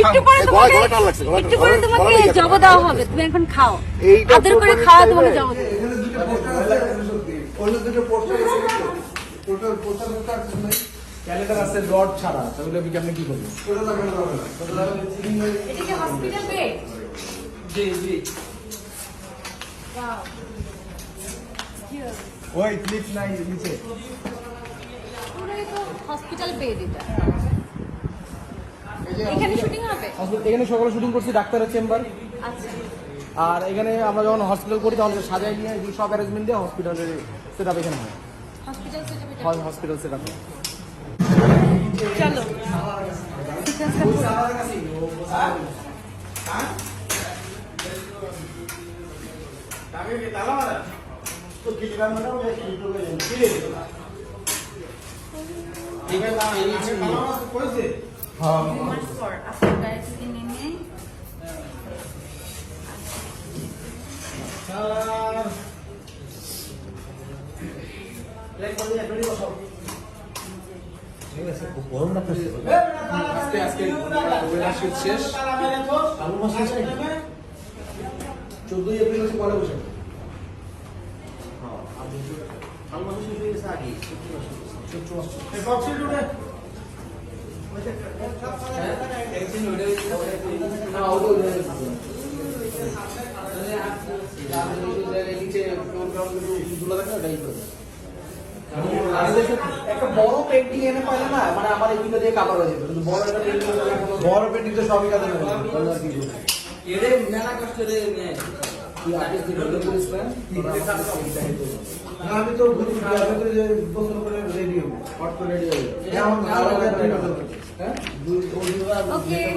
একটু পরে তোমাকে একটু পরে তোমাকে জব দেওয়া হবে তুমি এখন খাও। আদর করে খাওয়া তোমাকে জব ক্যালেন্ডার আছে রড ছাড়া। তাহলে আমি আপনি কি লাগানো এটা কি হসপিটাল বেড জি জি। ওই ক্লিপ নাই নিচে। হসপিটাল বেড এটা। এখানে শুটিং হবে? এখানে সকালে শুটিং করছি ডাক্তারের চেম্বার আচ্ছা। আর এখানে আমরা যখন হসপিটাল করি তখন সাজাই নিয়ে সব অ্যারেঞ্জমেন্ট দিয়ে হসপিটালের সেট আপ এখানে হয়। হসপিটাল সেটা হয় আপ চলো। সিকোয়েন্সটা পুরো মাস পর আপনার গায়ে থেকে নেমে আজকে আজকে ওয়েদার শীত শেষ চোদ্দই এপ্রিল হচ্ছে পয়লা বৈশাখ একটা বড় পেন্টিং এনে পাইলে না মানে আমার এগুলো দিয়ে কাভার হয়ে যেত কিন্তু বড় একটা পেন্টিং বড় পেন্টিং তো সবই কাজে লাগে মেলা কষ্ট রে নেয়। আমি তো ঘুরি ঘুরি আমি তো যে বছর করে রেডি হব। হট করে রেডি হব আমার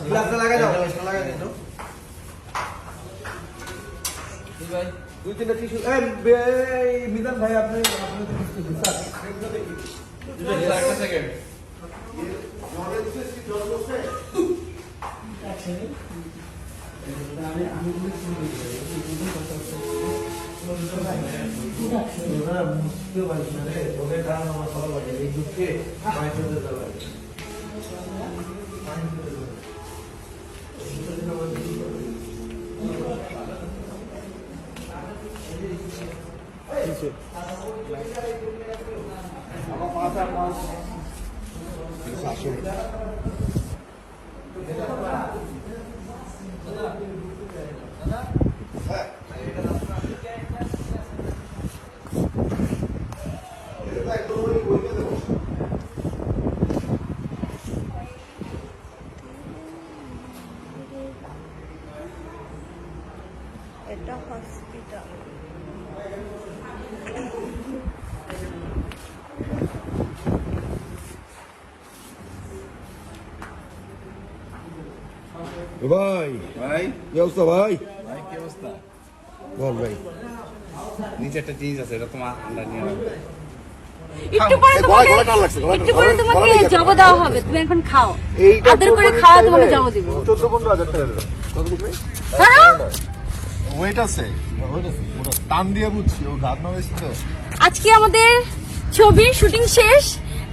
গ্লাসটা লাগাই দাও। গ্লাসটা লাগাই দাও দুই তিনটা টিস্যু এই মিজান ভাই আপনি বুঝতে পারছি না রে তোদের কারণ আমার ভালো লাগে এই দুঃখে পায়ে ফেলতে দেওয়া লাগে আমার পাশে আমার এটা ভাই। ভাই? কি অবস্থা ভাই? ভাই কি অবস্থা? বল ভাই। নিচে একটা জিনিস আছে এটা তোমার আন্ডার নিয়ে রাখবে একটু পরে এই তোমাকে একটু পরে তোমাকে জব দেওয়া হবে তুমি এখন খাও। আদর করে খাওয়া তোমাকে জব দিব। চোদ্দ পনেরো হাজার টাকা দিল। কত দিবে? ওয়েট আছে ওয়েট আছে পুরো টান দিয়ে বুঝছি ও ঘাট না বেশি তো। আজকে আমাদের ছবির শুটিং শেষ।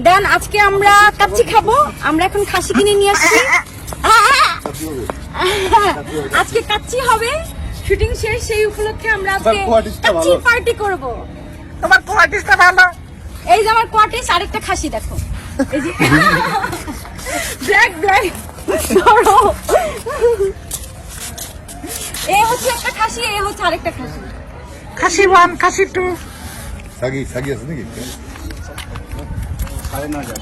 দেন আজকে আমরা কাচ্চি খাব। আমরা এখন খাসি কিনে নিয়ে আসছি। আজকে কাচ্চি হবে। শুটিং শেষ সেই উপলক্ষে আমরা আজকে কাচ্চি পার্টি করব। তোমার কোয়ার্টিসটা ভালো। এই যে আমার কোয়ার্টিস আরেকটা খাসি দেখো। এই যে ব্ল্যাক ব্ল্যাক ধরো এ হচ্ছে একটা খাসি এ হচ্ছে আরেকটা খাসি। খাসি ওয়ান খাসি টু সাগি সাগি আছে নাকি? সাড়ে নয় হাজার।